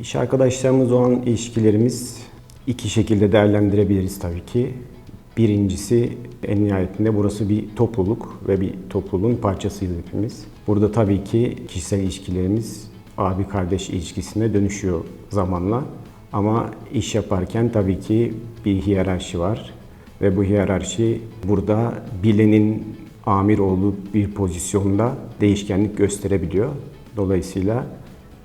İş arkadaşlarımız olan ilişkilerimiz iki şekilde değerlendirebiliriz tabii ki. Birincisi en nihayetinde burası bir topluluk ve bir topluluğun parçasıyız hepimiz. Burada tabii ki kişisel ilişkilerimiz abi kardeş ilişkisine dönüşüyor zamanla. Ama iş yaparken tabii ki bir hiyerarşi var ve bu hiyerarşi burada bilenin amir olduğu bir pozisyonda değişkenlik gösterebiliyor. Dolayısıyla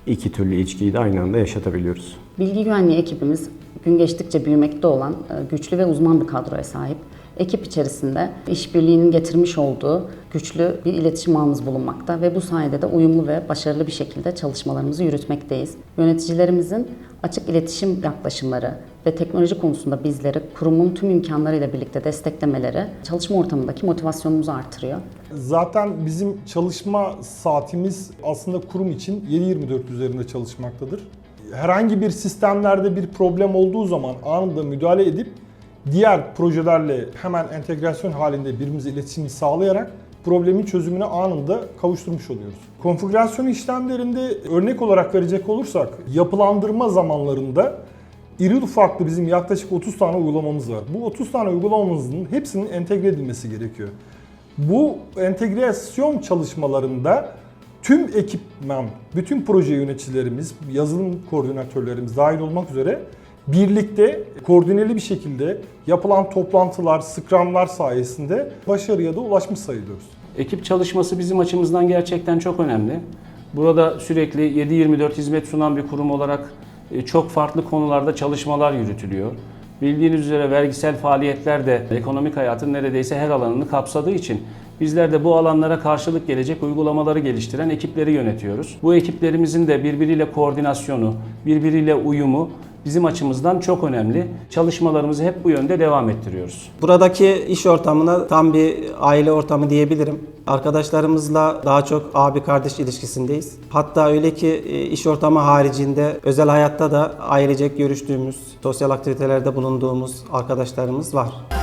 iki türlü ilişkiyi de aynı anda yaşatabiliyoruz. Bilgi güvenliği ekibimiz gün geçtikçe büyümekte olan e, güçlü ve uzman bir kadroya sahip. Ekip içerisinde işbirliğinin getirmiş olduğu güçlü bir iletişim ağımız bulunmakta ve bu sayede de uyumlu ve başarılı bir şekilde çalışmalarımızı yürütmekteyiz. Yöneticilerimizin açık iletişim yaklaşımları ve teknoloji konusunda bizleri kurumun tüm imkanlarıyla birlikte desteklemeleri çalışma ortamındaki motivasyonumuzu artırıyor. Zaten bizim çalışma saatimiz aslında kurum için 7-24 üzerinde çalışmaktadır. Herhangi bir sistemlerde bir problem olduğu zaman anında müdahale edip diğer projelerle hemen entegrasyon halinde birbirimize iletişimi sağlayarak problemin çözümüne anında kavuşturmuş oluyoruz. Konfigürasyon işlemlerinde örnek olarak verecek olursak yapılandırma zamanlarında iri ufaklı bizim yaklaşık 30 tane uygulamamız var. Bu 30 tane uygulamamızın hepsinin entegre edilmesi gerekiyor. Bu entegrasyon çalışmalarında tüm ekipman, bütün proje yöneticilerimiz, yazılım koordinatörlerimiz dahil olmak üzere birlikte koordineli bir şekilde yapılan toplantılar, scrumlar sayesinde başarıya da ulaşmış sayılıyoruz. Ekip çalışması bizim açımızdan gerçekten çok önemli. Burada sürekli 7-24 hizmet sunan bir kurum olarak çok farklı konularda çalışmalar yürütülüyor. Bildiğiniz üzere vergisel faaliyetler de ekonomik hayatın neredeyse her alanını kapsadığı için bizler de bu alanlara karşılık gelecek uygulamaları geliştiren ekipleri yönetiyoruz. Bu ekiplerimizin de birbiriyle koordinasyonu, birbiriyle uyumu bizim açımızdan çok önemli. Çalışmalarımızı hep bu yönde devam ettiriyoruz. Buradaki iş ortamına tam bir aile ortamı diyebilirim. Arkadaşlarımızla daha çok abi kardeş ilişkisindeyiz. Hatta öyle ki e, iş ortamı haricinde özel hayatta da ailecek görüştüğümüz, sosyal aktivitelerde bulunduğumuz arkadaşlarımız var.